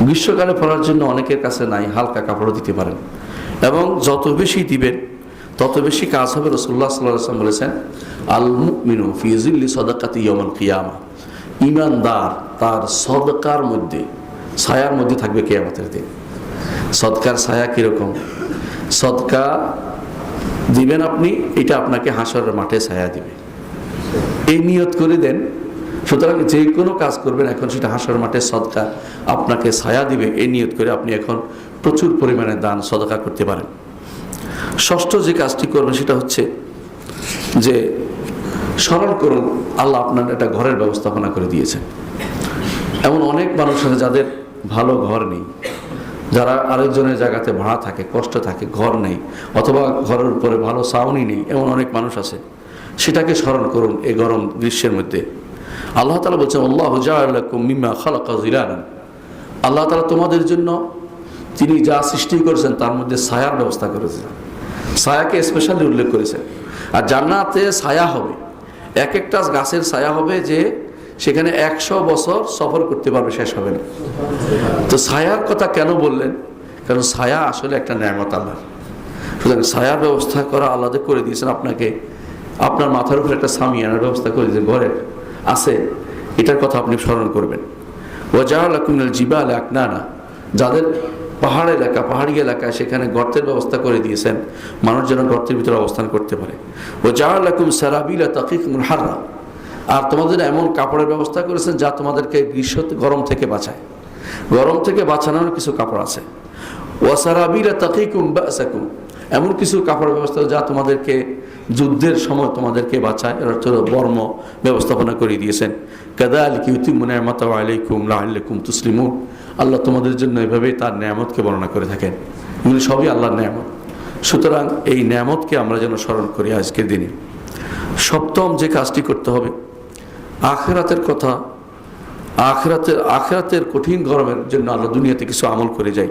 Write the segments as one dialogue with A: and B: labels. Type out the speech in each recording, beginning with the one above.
A: গ্রীষ্মকালে পরার জন্য অনেকের কাছে নাই হালকা কাপড়ও দিতে পারেন। এবং যত বেশি দিবেন, তত বেশি কাজ হবে রসুল্লাহ সাল্লাম বলেছেন আল মুমিনু ফিজিল্লি সদাকাতি ইয়মল কিয়ামা। ইমানদার তার সদকার মধ্যে, ছায়ার মধ্যে থাকবে কেয়ামতের দিন। সদকার ছায়া কীরকম? সদকা দিবেন আপনি, এটা আপনাকে হাসরের মাঠে ছায়া দিবে। এই নিয়ত করে দেন সুতরাং যে কোনো কাজ করবেন, এখন সেটা হাসর মাঠে সদকা আপনাকে ছায়া দিবে। এই নিয়ত করে আপনি এখন প্রচুর পরিমাণে দান, সদকা করতে পারেন। ষষ্ঠ যে কাজটি করবেন সেটা হচ্ছে যে স্মরণ করুন, আল্লাহ আপনার একটা ঘরের ব্যবস্থাপনা করে দিয়েছেন। এমন অনেক মানুষ আছে যাদের ভালো ঘর নেই। যারা আরেকজনের জায়গাতে ভাড়া থাকে, কষ্ট থাকে, ঘর নেই, অথবা ঘরের উপরে ভালো সাউনি নেই, এমন অনেক মানুষ আছে। সেটাকে স্মরণ করুন এই গরম গ্রীষ্মের মধ্যে। আল্লাহ তালা বলছেন, আল্লাহ জাকুম মিম্মা খালাকা জিলানান আল্লাহ তালা তোমাদের জন্য তিনি যা সৃষ্টি করেছেন, তার মধ্যে ছায়ার ব্যবস্থা করেছেন। ছায়াকে স্পেশালি উল্লেখ করেছেন। আর জান্নাতে ছায়া হবে। এক একটা গাছের ছায়া হবে যে সেখানে একশো বছর সফর করতে পারবে, শেষ হবে না। তো ছায়ার কথা কেন বললেন? কারণ ছায়া আসলে একটা ন্যামত আল্লাহ। সুতরাং ছায়ার ব্যবস্থা করা আলাদা করে দিয়েছেন আপনাকে। আপনার মাথার উপরে একটা সামিয়ানার ব্যবস্থা করে দিয়েছেন, ঘরের। আছে, এটার কথা আপনি স্মরণ করবেন। ওয়াজাহাল আকুমিনাল জিবাল আকনানা, যাদের পাহাড় এলাকা, পাহাড়ি এলাকায় সেখানে গর্তের ব্যবস্থা করে দিয়েছেন, মানুষ যেন গর্তের ভিতরে অবস্থান করতে পারে। ও জাহাল আকুম সারাবিলা তাকিক হাররা, আর তোমাদের এমন কাপড়ের ব্যবস্থা করেছেন যা তোমাদেরকে গ্রীষ্ম গরম থেকে বাঁচায়। গরম থেকে বাঁচানোর কিছু কাপড় আছে। ওয়াসারাবিরা তাকিকুম বাসাকুম, এমন কিছু কাপড়ের ব্যবস্থা যা তোমাদেরকে যুদ্ধের সময় তোমাদেরকে বাঁচায়। এর অর্থ বর্ম ব্যবস্থাপনা করে দিয়েছেন। কাদা আল কিউতি মুনে মাতা আলাইকুম লাহ্লাকুম তুসলিমুন। আল্লাহ তোমাদের জন্য এভাবেই তার নিয়ামতকে বর্ণনা করে থাকেন। এগুলি সবই আল্লাহর নিয়ামত। সুতরাং এই নিয়ামতকে আমরা যেন স্মরণ করি আজকের দিনে। সপ্তম যে কাজটি করতে হবে, আখেরাতের কথা, আখরাতের আখরাতের কঠিন গরমের জন্য আল্লাহ দুনিয়াতে কিছু আমল করে যায়।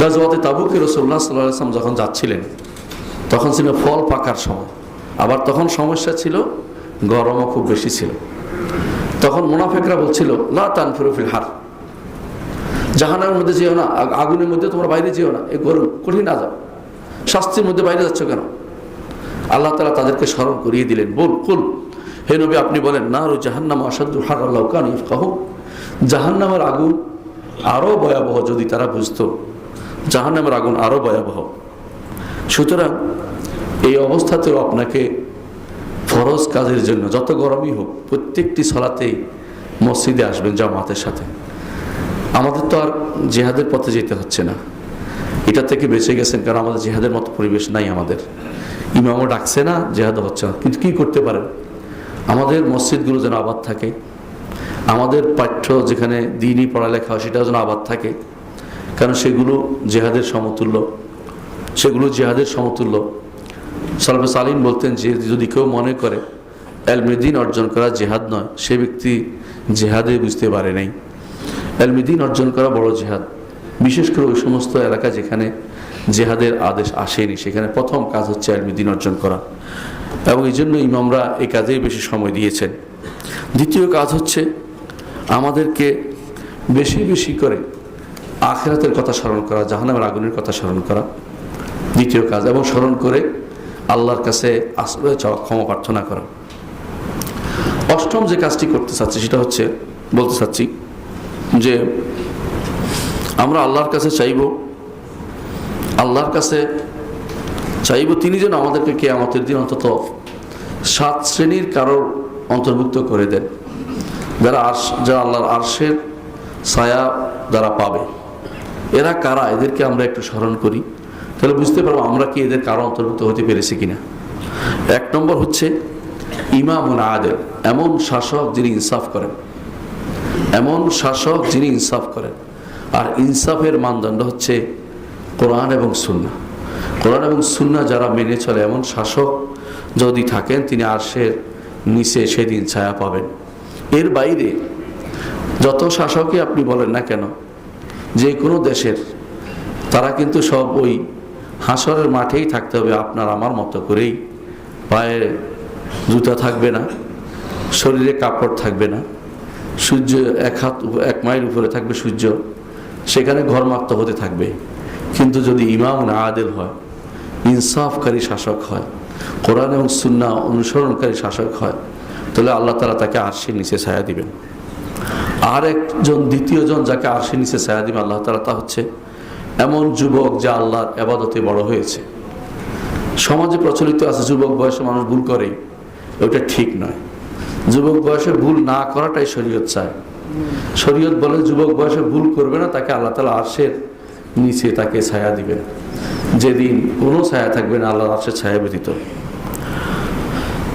A: গাজওয়াতে তাবুকে রসল্লাহ সাল্লাহ আসলাম যখন যাচ্ছিলেন তখন ছিল ফল পাকার সময়। আবার তখন সমস্যা ছিল, গরমও খুব বেশি ছিল। তখন মুনাফেকরা বলছিল, লা তানফিরুফিল হার। জাহানের মধ্যে যেও না আগুনের মধ্যে তোমরা বাইরে যেও না। এই গরম কঠিন না যাও শাস্তির মধ্যে বাইরে যাচ্ছ কেন? আল্লাহ তালা তাদেরকে স্মরণ করিয়ে দিলেন, বল, কুল, হে নবী, আপনি বলেন না রো জাহান্নাম আসাদুল হার আল্লাহ কান ইফকাহ জাহান্নামের আগুন আরও ভয়াবহ যদি তারা বুঝতো। জাহান্নামের আগুন আরও ভয়াবহ। সুতরাং এই অবস্থাতেও আপনাকে ফরজ কাজের জন্য যত গরমই হোক প্রত্যেকটি সলাতেই মসজিদে আসবেন জামাতের সাথে। আমাদের তো আর জেহাদের পথে যেতে হচ্ছে না। এটা থেকে বেঁচে গেছেন কারণ আমাদের জেহাদের মতো পরিবেশ নাই আমাদের। ইমামও ডাকছে না, জেহাদ হচ্ছে না। কিন্তু কী করতে পারেন? আমাদের মসজিদগুলো যেন আবাদ থাকে। আমাদের পাঠ্য যেখানে দিনই পড়ালেখা হয় সেটাও যেন আবাদ থাকে। কারণ সেগুলো জেহাদের সমতুল্য। সেগুলো জেহাদের সমতুল্য। সালিম বলতেন যে, যদি কেউ মনে করে এলমেদিন অর্জন করা জেহাদ নয়, সে ব্যক্তি জেহাদে বুঝতে পারে নাই। এলমেদিন অর্জন করা বড় জেহাদ। বিশেষ করে ওই সমস্ত এলাকা যেখানে জেহাদের আদেশ আসেনি, সেখানে প্রথম কাজ হচ্ছে এলমেদিন অর্জন করা। এবং এই জন্য ইমামরা এই কাজেই বেশি সময় দিয়েছেন। দ্বিতীয় কাজ হচ্ছে আমাদেরকে বেশি বেশি করে আখেরাতের কথা স্মরণ করা জাহানামের আগুনের কথা স্মরণ করা। দ্বিতীয় কাজ, এবং স্মরণ করে আল্লাহর কাছে আশ্রয় চাওয়া ক্ষমা প্রার্থনা করা। অষ্টম যে কাজটি করতে চাচ্ছি, সেটা হচ্ছে বলতে চাচ্ছি যে আমরা আল্লাহর কাছে চাইব, আল্লাহর কাছে চাইব তিনি যেন আমাদেরকে কে আমাদের দিন অন্তত সাত শ্রেণির কারোর অন্তর্ভুক্ত করে দেন, যারা আর্শ, যারা আল্লাহর আর্শের ছায়া যারা পাবে। এরা কারা? এদেরকে আমরা একটু স্মরণ করি। তাহলে বুঝতে পারব আমরা কি এদের কারও অন্তর্ভুক্ত হতে পেরেছি কিনা। এক নম্বর হচ্ছে ইমামুন আদেল, এমন শাসক যিনি ইনসাফ করেন। এমন শাসক যিনি ইনসাফ করেন। আর ইনসাফের মানদণ্ড হচ্ছে কোরআন এবং সুন্না কোরআন এবং সুন্না যারা মেনে চলে এমন শাসক যদি থাকেন, তিনি আরশের নিচে সেদিন ছায়া পাবেন। এর বাইরে যত শাসকই আপনি বলেন না কেন, যে কোনো দেশের, তারা কিন্তু সব ওই হাসরের মাঠেই থাকতে হবে, আপনার আমার মতো করেই। পায়ে জুতা থাকবে না, শরীরে কাপড় থাকবে না, সূর্য এক হাত এক মাইল উপরে থাকবে সূর্য, সেখানে ঘরমাক্ত হতে থাকবে। কিন্তু যদি ইমাম না আদেল হয়, ইনসাফকারী শাসক হয়, কোরআন এবং সুন্না অনুসরণকারী শাসক হয়, তাহলে আল্লাহ তালা তাকে আরশির নিচে ছায়া দিবেন। আর একজন দ্বিতীয়জন যাকে আরশির নিচে ছায়া দিবেন, আল্লাহ তালা তা হচ্ছে এমন যুবক যা আল্লাহর আবাদতে বড় হয়েছে। সমাজে প্রচলিত আছে, যুবক বয়সে মানুষ ভুল করে ওটা ঠিক নয়। যুবক বয়সে ভুল না করাটাই শরীয়ত চায়। শরীয়ত বলে যুবক বয়সে ভুল করবে না, তাকে আল্লাহ তালা আরশের নিচে তাকে ছায়া দিবেন যেদিন কোনো ছায়া থাকবে না আল্লাহ আরশের ছায়া ব্যতীত।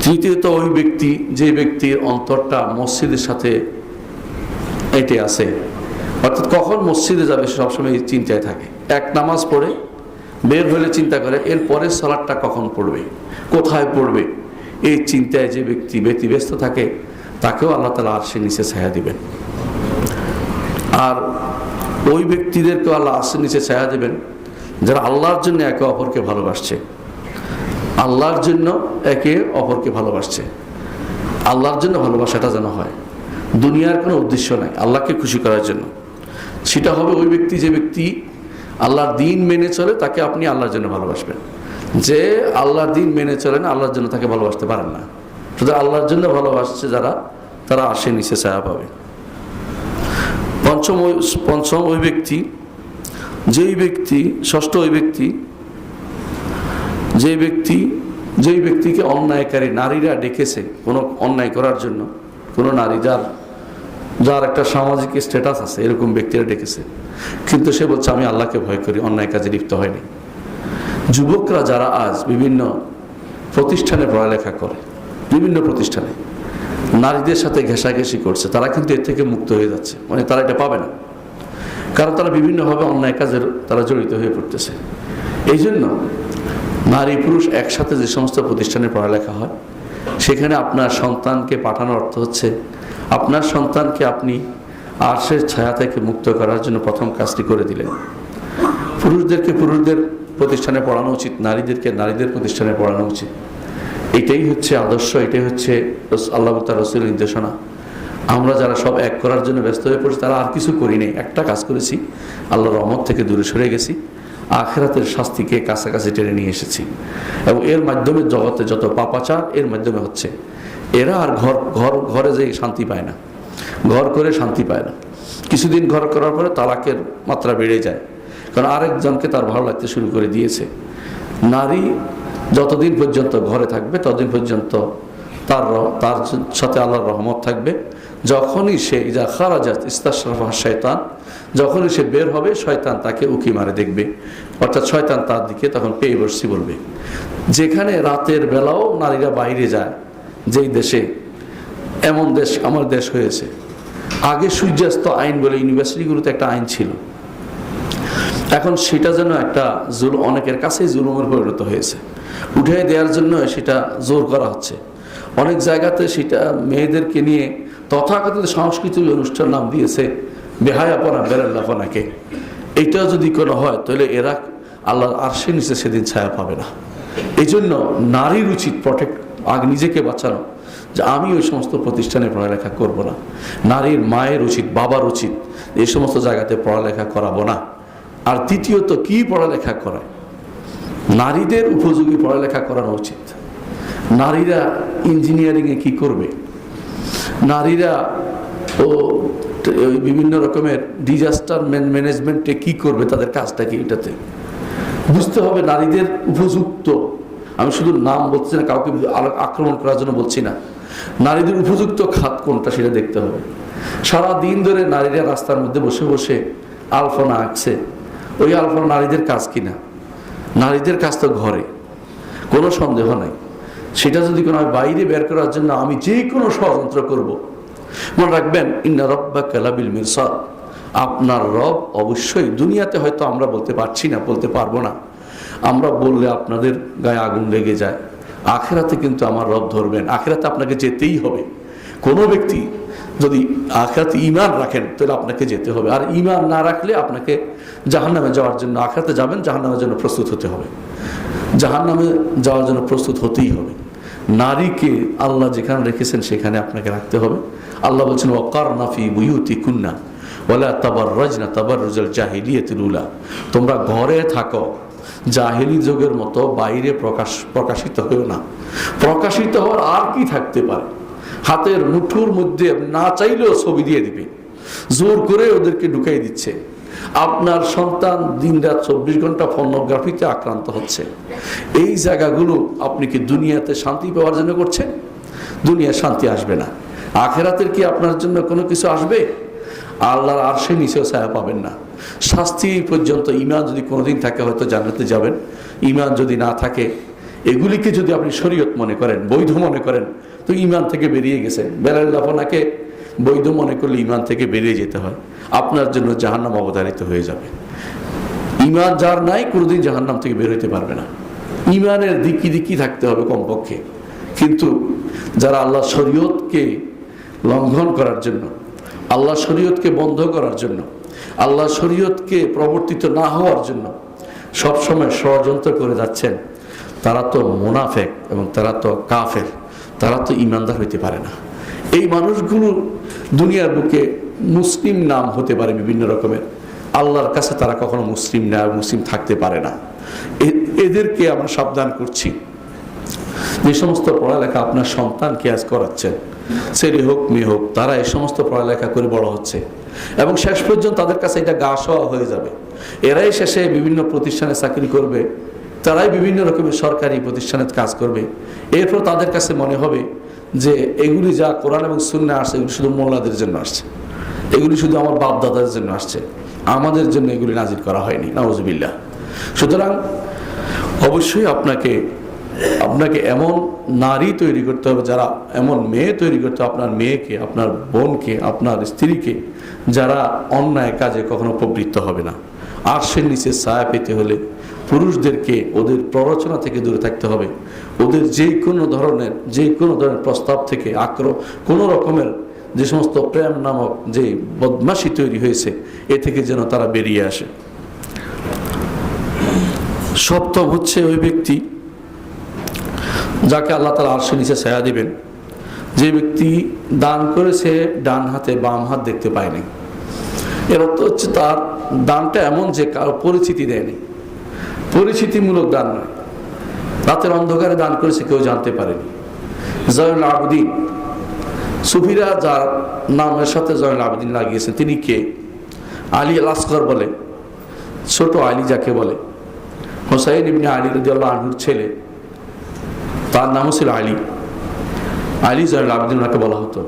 A: তৃতীয়ত, ওই ব্যক্তি, যে ব্যক্তির অন্তরটা মসজিদের সাথে এটে আছে অর্থাৎ কখন মসজিদে যাবে সে সবসময় চিন্তায় থাকে। এক নামাজ পড়ে, বের হলে চিন্তা করে, এর পরের সলাটটা কখন পড়বে, কোথায় পড়বে? এই চিন্তায় যে ব্যক্তি ব্যতিব্যস্ত থাকে, তাকেও আল্লাহ তালা আর সে নিচে ছায়া দিবেন। আর ওই ব্যক্তিদেরকেও আল্লাহ আরশের নিচে ছায়া দেবেন, যারা আল্লাহর জন্য একে অপরকে ভালোবাসছে। আল্লাহর জন্য একে অপরকে ভালোবাসছে। আল্লাহর জন্য ভালোবাসাটা যেন হয়। দুনিয়ার কোনো উদ্দেশ্য নাই, আল্লাহকে খুশি করার জন্য। সেটা হবে ওই ব্যক্তি, যে ব্যক্তি আল্লাহর দিন মেনে চলে, তাকে আপনি আল্লাহর জন্য ভালোবাসবেন। যে আল্লাহর দিন মেনে চলে না, আল্লাহর জন্য তাকে ভালোবাসতে পারেন না। শুধু আল্লাহর জন্য ভালোবাসছে যারা, তারা আসে নিচে ছায়া পাবে। পঞ্চম পঞ্চম ওই ব্যক্তি, যেই ব্যক্তি, ষষ্ঠ ওই ব্যক্তি যে ব্যক্তি, যেই ব্যক্তিকে অন্যায়কারী নারীরা ডেকেছে কোনো অন্যায় করার জন্য, কোনো নারী যার যার একটা সামাজিক স্ট্যাটাস আছে, এরকম ব্যক্তিরা ডেকেছে। কিন্তু সে বলছে, আমি আল্লাহকে ভয় করি, অন্যায় কাজে লিপ্ত হয়নি। যুবকরা যারা আজ বিভিন্ন প্রতিষ্ঠানে পড়ালেখা করে, বিভিন্ন প্রতিষ্ঠানে, নারীদের সাথে ঘেঁষাঘেঁষি করছে, তারা কিন্তু এর থেকে মুক্ত হয়ে যাচ্ছে। মানে তারা এটা পাবে না। কারণ তারা বিভিন্নভাবে অন্যায় কাজের তারা জড়িত হয়ে পড়তেছে। এই জন্য নারী পুরুষ একসাথে যে সমস্ত প্রতিষ্ঠানে পড়ালেখা হয়, সেখানে আপনার সন্তানকে পাঠানোর অর্থ হচ্ছে আপনার সন্তানকে আপনি আর্শের ছায়া থেকে মুক্ত করার জন্য প্রথম কাজটি করে দিলেন। পুরুষদেরকে পুরুষদের প্রতিষ্ঠানে পড়ানো উচিত, নারীদেরকে নারীদের প্রতিষ্ঠানে পড়ানো উচিত। এটাই হচ্ছে আদর্শ, এটাই হচ্ছে আল্লাহ তার রসুলের নির্দেশনা। আমরা যারা সব এক করার জন্য ব্যস্ত হয়ে পড়ছি, তারা আর কিছু করি করিনি একটা কাজ করেছি, আল্লাহর রহমত থেকে দূরে সরে গেছি, আখেরাতের শাস্তিকে কাছাকাছি টেনে নিয়ে এসেছি। এবং এর মাধ্যমে জগতে যত পাপাচার, এর মাধ্যমে হচ্ছে এরা আর ঘর ঘর, ঘরে যে শান্তি পায় না। ঘর করে শান্তি পায় না। কিছুদিন ঘর করার পরে তালাকের মাত্রা বেড়ে যায়। কারণ আরেকজনকে তার ভালো লাগতে শুরু করে দিয়েছে। নারী যতদিন পর্যন্ত ঘরে থাকবে, ততদিন পর্যন্ত তার তার সাথে আল্লাহর রহমত থাকবে। যখনই সে যা খারাজাত ইস্তাশরাফা শয়তান, যখনই সে বের হবে, শয়তান তাকে উকি মারে দেখবে। অর্থাৎ শয়তান তার দিকে তখন পেয়ে বসছি বলবে। যেখানে রাতের বেলাও নারীরা বাইরে যায় যেই দেশে এমন দেশ আমার দেশ হয়েছে। আগে সূর্যাস্ত আইন বলে ইউনিভার্সিটিগুলোতে একটা আইন ছিল। এখন সেটা যেন একটা জুল অনেকের কাছেই জুলুমের পরিণত হয়েছে। উঠে দেওয়ার জন্য সেটা জোর করা হচ্ছে। অনেক জায়গাতে সেটা মেয়েদেরকে নিয়ে তথাকথিত সাংস্কৃতিক অনুষ্ঠান নাম দিয়েছে বেহায়াপনা বেরাল্লাপনাকে এটা যদি কোনো হয়, তাহলে এরা আল্লাহ আরশে নিচে সেদিন ছায়া পাবে না। এই জন্য নারীর উচিত প্রটেক্ট আগে নিজেকে বাঁচানো, যে আমি ওই সমস্ত প্রতিষ্ঠানে পড়ালেখা করব না। নারীর মায়ের উচিত, বাবার উচিত, এই সমস্ত জায়গাতে পড়ালেখা করাবো না। আর তৃতীয়ত, কি পড়ালেখা করায়? নারীদের উপযোগী পড়ালেখা করানো উচিত। নারীরা ইঞ্জিনিয়ারিংয়ে কি করবে? নারীরা ও বিভিন্ন রকমের ডিজাস্টার ম্যানেজমেন্টে কি করবে? তাদের কাজটা কি এটাতে? বুঝতে হবে নারীদের উপযুক্ত আমি শুধু নাম বলছি না, কাউকে আক্রমণ করার জন্য বলছি না। নারীদের উপযুক্ত খাত কোনটা সেটা দেখতে হবে। সারা দিন ধরে নারীরা রাস্তার মধ্যে বসে বসে আলফনা আঁকছে। ওই আলফনা নারীদের কাজ কিনা? নারীদের কাজ তো ঘরে। কোনো সন্দেহ নাই। সেটা যদি কোনো বাইরে বের করার জন্য আমি যে কোনো ষড়যন্ত্র করব। মনে রাখবেন, ইন্না রব্বা কালাবিল মিরসাদ। আপনার রব অবশ্যই দুনিয়াতে হয়তো আমরা বলতে পারছি না, বলতে পারব না। আমরা বললে আপনাদের গায়ে আগুন লেগে যায়। আখেরাতে কিন্তু আমার রব ধরবেন। আখেরাতে আপনাকে যেতেই হবে। কোনো ব্যক্তি যদি আখেরাতে ইমান রাখেন, তাহলে আপনাকে যেতে হবে। আর ইমান না রাখলে আপনাকে জাহান্নামে যাওয়ার জন্য, আখেরাতে যাবেন, জাহান্নামের জন্য প্রস্তুত হতে হবে। জাহান্নামে যাওয়ার জন্য প্রস্তুত হতেই হবে। নারীকে আল্লাহ যেখানে রেখেছেন, সেখানে আপনাকে রাখতে হবে। আল্লাহ বলছেন ওকার নাফি বুয়ুতি কুন্না ওলা তাবার রজনা তাবার রুজাল জাহিলিয়াতিল উলা। তোমরা ঘরে থাকো জাহিলি যুগের মতো বাইরে প্রকাশ, প্রকাশিত হয়েও না। প্রকাশিত হওয়ার আর কি থাকতে পারে? হাতের মুঠুর মধ্যে না চাইলেও ছবি দিয়ে দিবে। জোর করে ওদেরকে ঢুকাই দিচ্ছে। আপনার সন্তান দিনরাত চব্বিশ ঘণ্টা ফর্নোগ্রাফিতে আক্রান্ত হচ্ছে। এই জায়গাগুলো আপনি কি দুনিয়াতে শান্তি পাওয়ার জন্য করছেন? দুনিয়া শান্তি আসবে না। আখেরাতের কি আপনার জন্য কোনো কিছু আসবে? আল্লাহর আর সে নিচেও ছায়া পাবেন না। শাস্তি পর্যন্ত ইমান যদি কোনোদিন থাকে, হয়তো জান্নাতে যাবেন। ইমান যদি না থাকে, এগুলিকে যদি আপনি শরীয়ত মনে করেন, বৈধ মনে করেন, তো ইমান থেকে বেরিয়ে গেছেন। বেলাল আপনাকে বৈধ মনে করলে ইমান থেকে বেরিয়ে যেতে হয়। আপনার জন্য জাহান্নাম অবধারিত হয়ে যাবে। ইমান যার নাই, কোনোদিন জাহান্নাম থেকে বের হইতে পারবে না। ইমানের দিকি দিকি থাকতে হবে কমপক্ষে। কিন্তু যারা আল্লাহ শরীয়তকে লঙ্ঘন করার জন্য, আল্লাহ শরীয়তকে বন্ধ করার জন্য আল্লাহ শরীয়তকে প্রবর্তিত না হওয়ার জন্য সবসময় ষড়যন্ত্র করে যাচ্ছেন। তারা তো মোনাফেক এবং তারা তো কাফের, তারা তো ইমানদার হইতে পারে না। এই মানুষগুলো দুনিয়ার বুকে মুসলিম নাম হতে পারে বিভিন্ন রকমের। আল্লাহর কাছে তারা কখনো মুসলিম না, মুসলিম থাকতে পারে না। এদেরকে আমরা সাবধান করছি। যে সমস্ত পড়ালেখা আপনার সন্তানকে আজ করাচ্ছেন, ছেলে হোক, মেয়ে হোক, তারা এই সমস্ত পড়ালেখা করে বড় হচ্ছে। এবং শেষ পর্যন্ত তাদের কাছে এটা গা সওয়া হয়ে যাবে। এরাই শেষে বিভিন্ন প্রতিষ্ঠানে চাকরি করবে, তারাই বিভিন্ন রকমের সরকারি প্রতিষ্ঠানে কাজ করবে। এরপর তাদের কাছে মনে হবে যে এগুলি যা কোরআন এবং শূন্য আসছে, এগুলি শুধু মোল্লাদের জন্য আসছে। এগুলি শুধু আমার বাপ দাদাদের জন্য আসছে। আমাদের জন্য এগুলি নাজির করা হয়নি। নওয়াজবিল্লাহ সুতরাং অবশ্যই আপনাকে আপনাকে এমন নারী তৈরি করতে হবে, যারা এমন মেয়ে তৈরি করতে হবে, আপনার মেয়েকে, আপনার বোনকে, আপনার স্ত্রীকে যারা অন্যায় কাজে কখনো প্রবৃত্ত হবে না। আর্শের নিচে ছায়া পেতে হলে পুরুষদেরকে ওদের প্ররোচনা থেকে দূরে থাকতে হবে। ওদের যে কোনো ধরনের, যে কোনো ধরনের প্রস্তাব থেকে আক্র কোনো রকমের যে সমস্ত প্রেম নামক যে বদমাশি তৈরি হয়েছে, এ থেকে যেন তারা বেরিয়ে আসে। সপ্তম হচ্ছে ওই ব্যক্তি যাকে আল্লাহ তালা আরশে নিচে ছায়া দিবেন। যে ব্যক্তি দান করেছে ডান হাতে বাম হাত দেখতে পায়নি। এর অর্থ হচ্ছে তার দানটা এমন যে কারও পরিচিতি দেয়নি। পরিচিতিমূলক দান নয়। রাতের অন্ধকারে দান করেছে কেউ জানতে পারেনি। জয়ন আবদিন। সুফিরা যার নামের সাথে জয়ন আবদিন লাগিয়েছেন তিনি কে? আলী আসগর বলে, ছোট আলী যাকে বলে। হোসাইন ইবনে আলী রদিয়াল্লাহ আনহুর ছেলে। তার নামও ছিল আলী। আলী জয়নুল আবদিন ওনাকে বলা হতো।